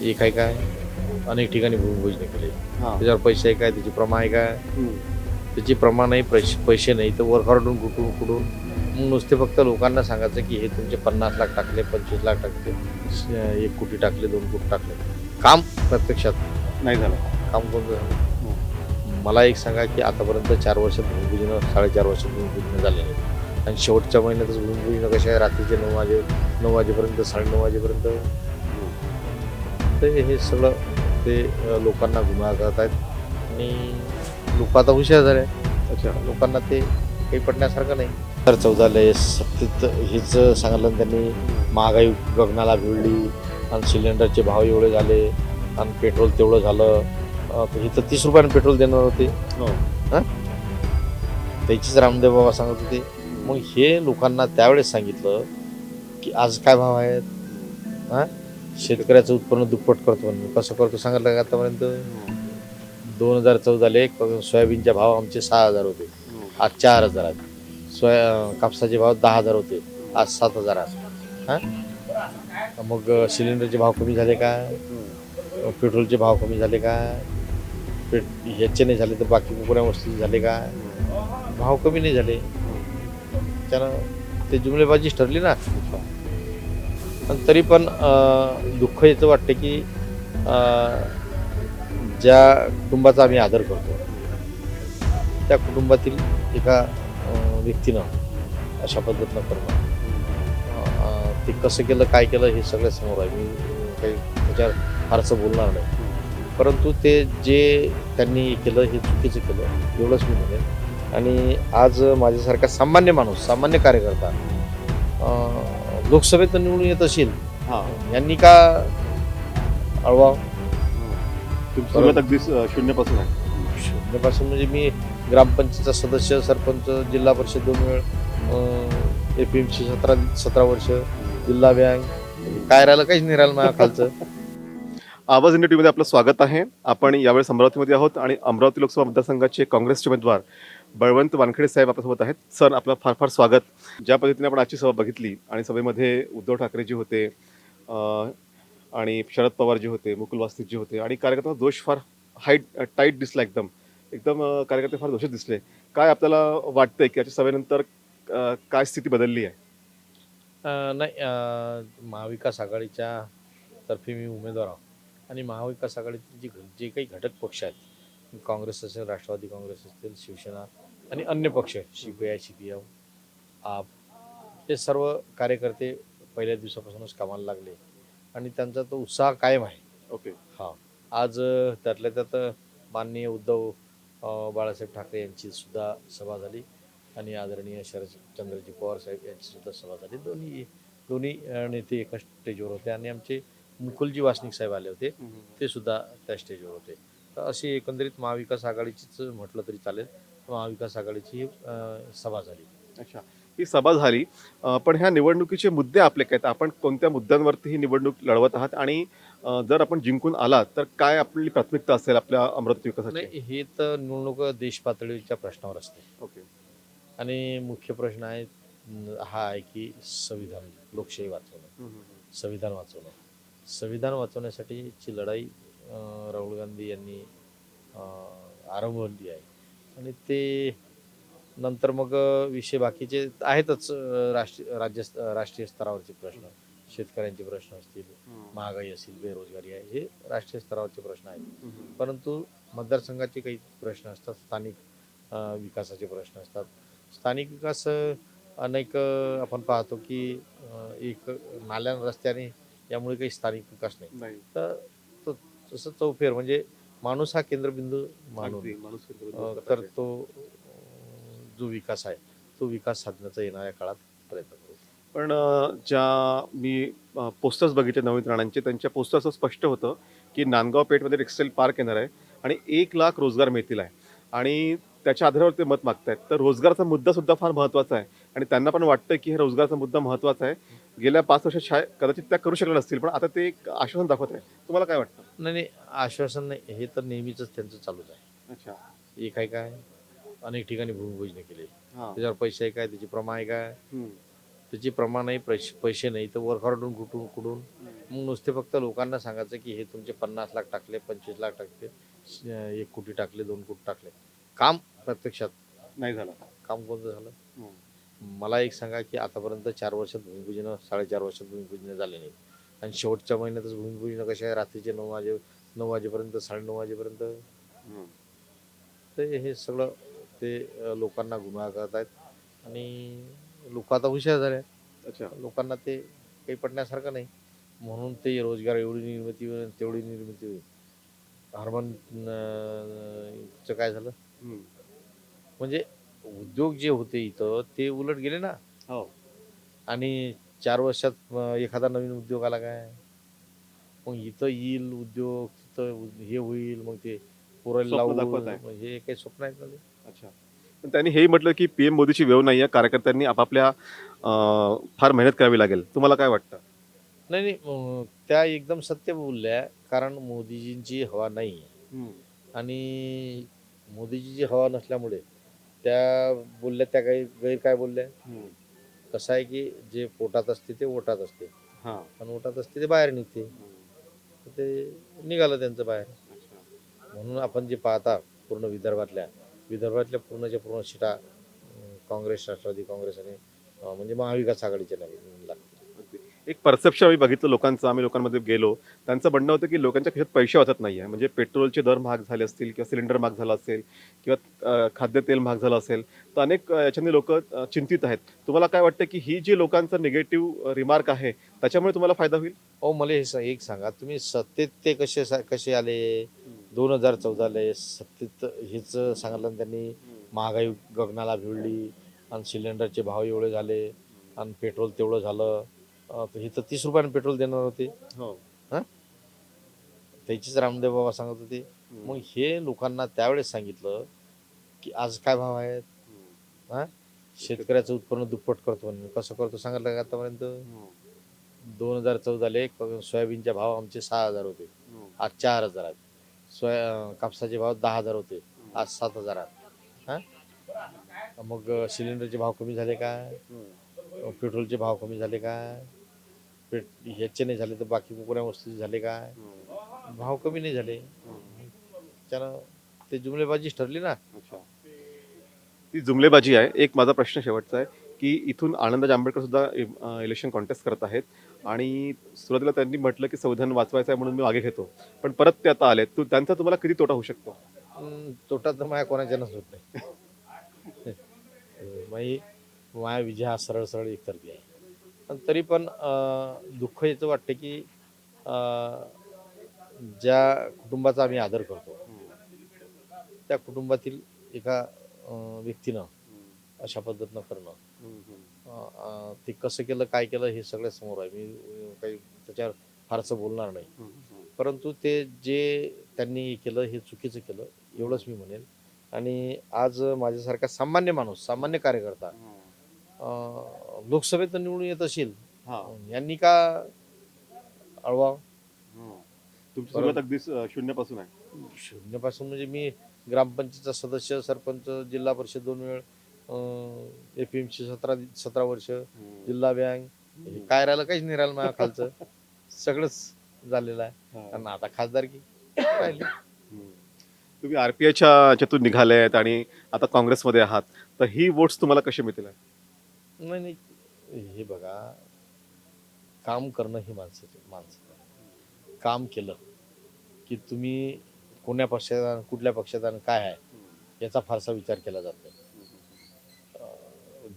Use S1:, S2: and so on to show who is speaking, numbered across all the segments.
S1: एक आहे. काय अनेक ठिकाणी भूमिपूजन केले.
S2: हा.
S1: त्याच्यावर पैसे आहे काय त्याची प्रमाण आहे काय. त्याची प्रमाण नाही पैसे पैसे नाही तर वर काढून कुठून कुठून? मग नुसते फक्त लोकांना सांगायचं की हे तुमचे पन्नास लाख टाकले पंचवीस लाख टाकले श- एक कोटी टाकले दोन कोटी टाकले. काम प्रत्यक्षात.
S2: नाही झालं.
S1: काम कोणतं झालं? मला एक सांगा की आतापर्यंत चार वर्षात भूमिपूजन साडेचार वर्षात भूमिपूजन झाले नाही. आणि शेवटच्या महिन्यातच भूमिपूजन कशा आहे? रात्रीचे नऊ वाजे नऊ वाजेपर्यंत साडेनऊ वाजेपर्यंत? तर हे सगळं ते लोकांना गुन्हा करत आहेत. आणि लोक आता हुशार झाले
S2: अच्छा.
S1: लोकांना ते काही पडण्यासारखं नाही. तर चौदाले सत्तेत हेच सांगितलं ना त्यांनी महागाई गगनाला भिडली आणि सिलेंडरचे भाव एवढे झाले आणि पेट्रोल तेवढं झालं. इथं तीस रुपयाने पेट्रोल देणार होते.
S2: हो.
S1: हां? त्याचीच रामदेव बाबा सांगत होते. मग हे लोकांना त्यावेळेस सांगितलं की आज काय भाव आहेत? हां? शेतकऱ्याचं उत्पन्न दुप्पट करतो म्हणून. कसं करतो सांगितलं का आतापर्यंत? दोन हजार चौदाले सोयाबीनचे भाव आमचे सहा हजार होते. आज चार हजार आहेत. सोया कापसाचे भाव दहा हजार होते. आज सात हजार आहेत. हां? मग सिलेंडरचे भाव कमी झाले का? पेट्रोलचे भाव कमी झाले का? पेट ह्याचे नाही झाले तर बाकी कुकऱ्या वस्तू झाले का? भाव कमी नाही झाले. त्यानं ते जुमलेबाजीच ठरली ना. पण तरी पण दुःख याचं वाटतं की ज्या कुटुंबाचा आम्ही आदर करतो त्या कुटुंबातील एका व्यक्तीनं अशा पद्धतीनं करणं ते कसं केलं काय केलं हे सगळ्या समोर आहे. मी काही त्याच्यावर फारसं बोलणार नाही. परंतु ते जे त्यांनी केलं हे चुकीचं केलं एवढंच मी म्हणेन. आणि आज माझ्यासारखा सामान्य माणूस सामान्य कार्यकर्ता लोकसभेत निवडून येत असेल
S2: हा.
S1: यांनी का अळवा
S2: तुमची सुरुवात अगदी शून्यापासून आहे.
S1: शून्यापासून म्हणजे मी ग्रामपंचायतचा सदस्य सरपंच जिल्हा परिषद दोन वेळ एफ एम सी सतरा सतरा वर्ष जिल्हा बँक काय राहिलं काहीच नाही राहिलं माझ्या खालचं.
S2: आवाज इंडिया टीव्हीमध्ये आपलं स्वागत आहे. आपण यावेळेस अमरावतीमध्ये आहोत आणि अमरावती लोकसभा मतदारसंघाचे काँग्रेसचे उमेदवार बळवंत वानखेडे साहेब आपल्यासोबत आहेत. सर आपलं फार फार स्वागत. ज्या पद्धतीने आपण आजची सभा बघितली आणि सभेमध्ये उद्धव ठाकरे जे होते आणि शरद पवार जे होते मुकुल वास्तिक जे होते आणि कार्यकर्ता दोष फार हाईट टाईट दिसला एकदम. एकदम कार्यकर्ते फार दोषित दिसले. काय आपल्याला वाटतंय की याच्या सभेनंतर काय स्थिती बदलली आहे?
S1: नाही महाविकास आघाडीच्या तर्फे मी उमेदवार आहो. आणि महाविकास आघाडीचे जे घ- जे काही घटक पक्ष आहेत काँग्रेस असेल राष्ट्रवादी काँग्रेस असतील शिवसेना आणि अन्य पक्ष C P I C P M AAP हे सर्व कार्यकर्ते पहिल्या दिवसापासूनच कामाला लागले. आणि त्यांचा तो उत्साह कायम आहे.
S2: ओके.
S1: हा. आज त्यातल्या त्यात माननीय उद्धव बाळासाहेब ठाकरे यांची सुद्धा सभा झाली. आणि आदरणीय शरदचंद्रजी पवार साहेब यांची सुद्धा सभा झाली. दोन्ही दोन्ही नेते एका स्टेजवर होते. आणि आमचे मुकुलजी वासनिक साहेब आले होते. ते सुद्धा त्या स्टेजवर होते. तर अशी एकंदरीत महाविकास आघाडीचीच म्हटलं तरी चालेल. महाविकास आघाडीची ही, सभा झाली.
S2: अच्छा. ही सभा झाली. पण ह्या निवडणुकीचे मुद्दे आपले काय आपण कोणत्या मुद्द्यांवरती ही निवडणूक लढवत आहात? आणि जर आपण जिंकून आलात तर काय आपली प्राथमिकता असेल आपल्या अमरावती विकासाची?
S1: हे तर निवडणूक देश पातळीच्या प्रश्नावर असते.
S2: ओके.
S1: आणि मुख्य प्रश्न आहे हा आहे की संविधान लोकशाही वाचवणं. संविधान वाचवणं. संविधान वाचवण्यासाठीची लढाई राहुल गांधी यांनी अं, आरंभवली आहे. आणि ते नंतर मग विषय बाकीचे आहेतच राष्ट्रीय राज्य राष्ट्रीय स्तरावरचे प्रश्न. शेतकऱ्यांचे प्रश्न असतील महागाई असेल बेरोजगारी आहे हे राष्ट्रीय स्तरावरचे प्रश्न आहेत. परंतु मतदारसंघाचे काही प्रश्न असतात स्थानिक विकासाचे प्रश्न असतात. स्थानिक विकास अनेक आपण पाहतो की एक नाल्या रस्त्याने यामुळे काही स्थानिक विकास नाही. तर तसं चौफेर म्हणजे माणूस हा केंद्रबिंदू मानून
S2: माणूस
S1: तर. तो जो विकास आहे तो विकास साधण्याचा येणाऱ्या काळात प्रयत्न करू.
S2: पण ज्या मी पोस्टर्स बघितले नवीन राणांचे त्यांच्या पोस्टर्स स्पष्ट होतं की नांदगाव पेठमध्ये टेक्सटाईल पार्क येणार आहे आणि एक लाख रोजगार मिळतील आहे. आणि त्याच्या आधारावर ते मत मागतायत. तर रोजगाराचा मुद्दा सुद्धा फार महत्त्वाचा आहे. आणि त्यांना पण वाटतं की हे रोजगाराचा मुद्दा महत्त्वाचा आहे. गेल्या पाच वर्षात शाळा कदाचित त्या करू शकल्या नसतील पण आता ते एक आश्वासन दाखवत आहे. तुम्हाला काय वाटतं?
S1: नाही नाही आश्वासन नाही. हे तर नेहमीच त्यांचं चालूच आहे.
S2: अच्छा.
S1: एक आहे काय? अनेक ठिकाणी भूमिपूजन केले.
S2: हां.
S1: त्याच्यावर पैसे आहे काय? त्याची प्रमाण आहे काय? त्याची प्रमाण नाही पैसे पैसे नाही. तर वर कुठून कुठून मग नुसते फक्त लोकांना सांगायचं की हे तुमचे पन्नास लाख टाकले पंचवीस लाख टाकले श- एक कोटी टाकले दोन कोटी टाकले. काम प्रत्यक्षात
S2: नाही झाला.
S1: काम कोणतं झालं?
S2: हम्म.
S1: मला एक सांगा की आतापर्यंत चार वर्षात भूमिपूजन साडेचार वर्षात भूमिपूजन झाले नाही. आणि शेवटच्या महिन्यातच भूमिपूजन कसे आहे? रात्रीचे नऊ वाजे नऊ वाजेपर्यंत साडेनऊ वाजेपर्यंत. ते हे सगळं ते लोकांना गुन्हा करत आहेत आणि लोक आता हुशार झाले.
S2: अच्छा.
S1: लोकांना ते काही पटण्यासारखं नाही. म्हणून ते रोजगार एवढी निर्मिती होईल तेवढी निर्मिती होईल. हरमन अं, चं काय झालं. म्हणजे उद्योग जे होते इथं ते उलट गेले ना.
S2: हो.
S1: आणि चार वर्षात एखादा नवीन उद्योग आला काय? मग इथं येईल उद्योग तिथं हे होईल मग ते पुरायला
S2: दाखवत.
S1: मग हे काही स्वप्न आहेत ना ते?
S2: अच्छा. पण त्यांनी हेही म्हटलं की पीएम मोदीची वेव नाही आहे कार्यकर्त्यांनी आपापल्या अं, फार मेहनत करावी लागेल. तुम्हाला काय वाटतं?
S1: नाही नाही अं, त्या एकदम सत्य बोलल्या कारण मोदीजींची हवा नाही आहे आणि मोदीजीची हवा नसल्यामुळे त्या बोलल्या त्या काही गैर काय बोलल्या. कसं आहे की जे पोटात असते ते ओटात असते.
S2: हा.
S1: आणि ओटात असते ते बाहेर निघते. तर ते निघालं त्यांचं बाहेर. म्हणून आपण जे पाहता पूर्ण विदर्भातल्या विदर्भातल्या पूर्णच्या पूर्ण अं, काँग्रेस राष्ट्रवादी काँग्रेस आणि म्हणजे महाविकास आघाडीच्या लाग- लागतील
S2: एक परसेप्शन आम्ही बघितलं लोकांचं. आम्ही लोकांमध्ये गेलो. त्यांचं म्हणणं होतं की लोकांच्या खिशात पैसे वाचत नाही आहे म्हणजे पेट्रोलचे दर महाग झाले असतील किंवा सिलेंडर महाग झाला असेल किंवा खाद्यतेल महाग झालं असेल तर अनेक याच्याने लोक चिंतित आहेत. तुम्हाला काय वाटतं की ही जी लोकांचं निगेटिव्ह रिमार्क आहे त्याच्यामुळे तुम्हाला फायदा होईल?
S1: अहो मला हे एक सांगा. तुम्ही सत्तेत ते कसे कसे आले? दोन हजार चौदाले सत्तेत हेच सांगितलं त्यांनी. महागाई गगनाला भिडली. आणि सिलेंडरचे भाव एवढे झाले. आणि पेट्रोल तेवढं झालं. हे तर तीस रुपयाने पेट्रोल देणार होते.
S2: हो.
S1: त्याचीच रामदेव बाबा सांगत होते. मग हे लोकांना त्यावेळेस सांगितलं की आज काय भाव आहेत? हा? शेतकऱ्याचं उत्पन्न दुप्पट करतो म्हणून. कसं करतो सांगितलं का आतापर्यंत? दोन हजार चौदाले क- सोयाबीनचे भाव आमचे सहा हजार होते. आज चार हजार आहेत. सोया कापसाचे भाव दहा हजार होते. आज सात हजार आहेत. हा? मग सिलेंडरचे भाव कमी झाले काय अं, पेट्रोलचे भाव कमी झाले काय पेट ह्याचे नाही झाले तर बाकी कोणत्या वस्तूचे झाले काय? भाव कमी नाही झाले. त्यानं ते जुमलेबाजीच ठरली ना.
S2: ती जुमलेबाजी आहे. एक माझा प्रश्न शेवटचा आहे की इथून आनंद आंबेडकर सुद्धा इलेक्शन कॉन्टेस्ट करत आहेत. आणि सुरुवातीला त्यांनी म्हटलं की संविधान वाचवायचं आहे म्हणून मी मागे घेतो. पण परत ते आता आले तू त्यांचा तुम्हाला किती तोटा होऊ शकतो?
S1: तोटा तर माझ्या कोणाच्यानंच होत नाही. माही माया विजय हा सरळ सरळ एकतर्फी आहे. पण तरी पण दुःख याचं वाटतं की ज्या कुटुंबाचा आम्ही आदर करतो त्या कुटुंबातील एका व्यक्तीनं अशा पद्धतीनं करणं. ते कसं केलं काय केलं हे सगळं समोर आहे. मी काही त्याच्यावर फारसं बोलणार नाही. परंतु ते जे त्यांनी केलं हे चुकीचं केलं एवढंच मी म्हणेन आणि आज माझ्यासारखा सामान्य माणूस सामान्य कार्यकर्ता लोकसभेत निवडून येत असेल.
S2: हा.
S1: यांनी का अळवा
S2: तुमची सुरुवात अगदी शून्यापासून आहे.
S1: शून्यपासून म्हणजे मी ग्रामपंचायतचा सदस्य सरपंच जिल्हा परिषद दोन वेळ ए पी एमची सतरा सतरा वर्ष जिल्हा बँक काय राहिलं काहीच नाही राहिलं माझ्या खालचं. सगळंच झालेलं आहे. आणि आता खासदारकी राहिली.
S2: तुम्ही आरपीआयच्या याच्यातून निघाले आहेत आणि आता काँग्रेसमध्ये आहात. तर ही वोट्स तुम्हाला कशी मिळतील?
S1: नाही नाही. हे बघा काम करणं ही माणसाची माणसं काम. केलं की तुम्ही कोण्या पक्षात कुठल्या पक्षात आणि काय आहे याचा फारसा विचार केला जात नाही.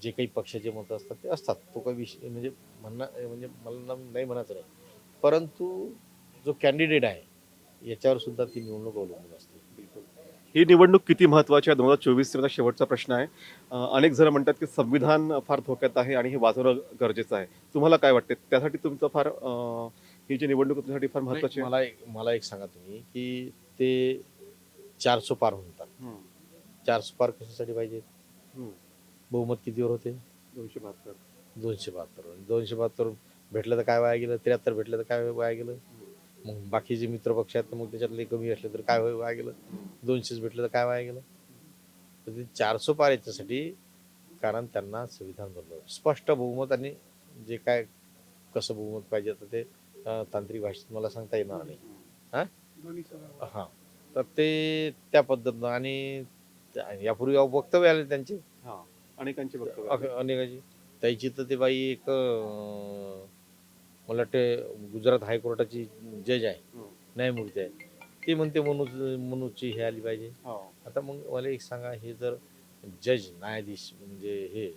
S1: जे काही पक्षाचे मतं असतात ते असतात. तो काही विषय म्हणजे म्हणणं म्हणजे मला नाही म्हणायचं नाही. परंतु जो कॅन्डिडेट आहे याच्यावर सुद्धा ती निवडणूक अवलंबून असते.
S2: ही निवडणूक किती महत्वाची आहे? दोन हजार चोवीस माझा शेवटचा प्रश्न आहे. अनेक जण म्हणतात की संविधान फार धोक्यात आहे आणि हे वाचवणं गरजेचं आहे. तुम्हाला काय वाटते? त्यासाठी तुमचं फार ही जी निवडणूक तुमच्यासाठी फार महत्वाची
S1: मला एक मला एक सांगा तुम्ही की ते चारसो पार म्हणतात. चारशे पार कशासाठी पाहिजे. बहुमत कितीवर होते?
S2: दोनशे बहात्तर.
S1: दोनशे बहात्तर. दोनशे बहात्तर भेटलं तर काय वाया गेलं? त्र्याहत्तर भेटलं तर काय वाया गेलं? मग बाकीचे मित्र पक्ष आहेत तर मग त्याच्यातले कमी असले तर काय वाया गेलं? दोनशेच भेटलं तर काय वाया गेलं? तर ते चारशे पार याच्यासाठी कारण त्यांना संविधान बनलं. स्पष्ट बहुमत आणि जे काय कसं बहुमत पाहिजे तर ते तांत्रिक भाषेत मला सांगता येणार नाही. हां? तर ते त्या पद्धतीनं आणि यापूर्वी वक्तव्य आले त्यांचे.
S2: हा. अनेकांचे
S1: अनेकाची. त्याची तर ते बाई एक मला वाटते गुजरात हायकोर्टाची जज आहे
S2: हं.
S1: न्यायमूर्ती आहे. ती म्हणते मनू मनूची हे आली पाहिजे.
S2: हो.
S1: आता मग मला एक सांगा हे जर जज न्यायाधीश म्हणजे हे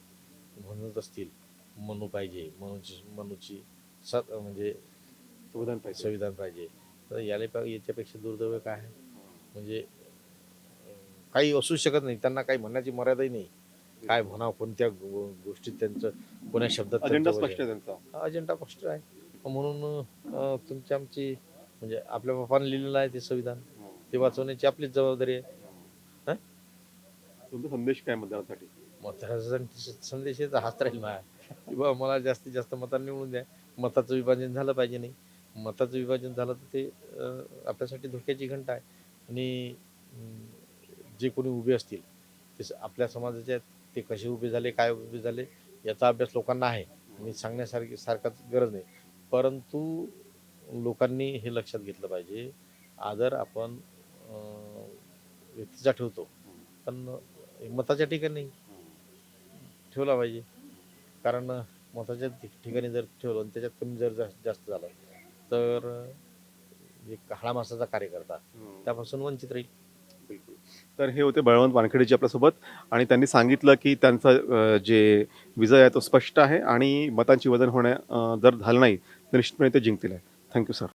S1: म्हणत असतील मनू पाहिजे मनूची मनूची सत म्हणजे
S2: संविधान पाहिजे.
S1: संविधान पाहिजे. तर याला पा- याच्यापेक्षा दुर्दैव काय आहे? म्हणजे काही असू शकत नाही. त्यांना काही म्हणण्याची मर्यादाही नाही. काय म्हणावं कोणत्या गोष्टीत त्यांचं कोण्या शब्दात
S2: अजेंडा स्पष्ट आहे.
S1: म्हणून तुमची आमची म्हणजे आपल्या बापाने लिहिलेलं आहे ते संविधान. ते वाचवण्याची आपलीच जबाबदारी आहे.
S2: तुमचा संदेश काय मतदारांसाठी
S1: मतदाराचा संदेश हाच राहील माझ्या की बाबा मला जास्तीत जास्त मतांनी निवडून द्या. मताचं विभाजन झालं पाहिजे नाही. मताचं विभाजन झालं तर ते आपल्यासाठी धोक्याची घंटा आहे. आणि जे कोणी उभे असतील ते आपल्या समाजाचे आहेत. ते कसे उभे झाले काय उभे झाले याचा अभ्यास लोकांना आहे. आणि सांगण्यासारखी सारखाच गरज नाही. परंतु लोकांनी हे लक्षात घेतलं पाहिजे. आदर आपण व्यक्तीचा ठेवतो. पण मताच्या ठिकाणी ठेवला पाहिजे. कारण मताच्या ठिकाणी जर ठेवलं आणि त्याच्यात कमी जर जास्त जास्त झालं तर एक काळा मासाचा कार्यकर्ता त्यापासून वंचित राहील.
S2: तर हे होते बळवंत वानखेडेजी आपल्यासोबत. आणि त्यांनी सांगितलं की त्यांचा जे विजय आहे तो स्पष्ट आहे आणि मतांची वजन होण्या जर झालं नाही तर निश्चितपणे ते जिंकतील. आहे थँक्यू सर.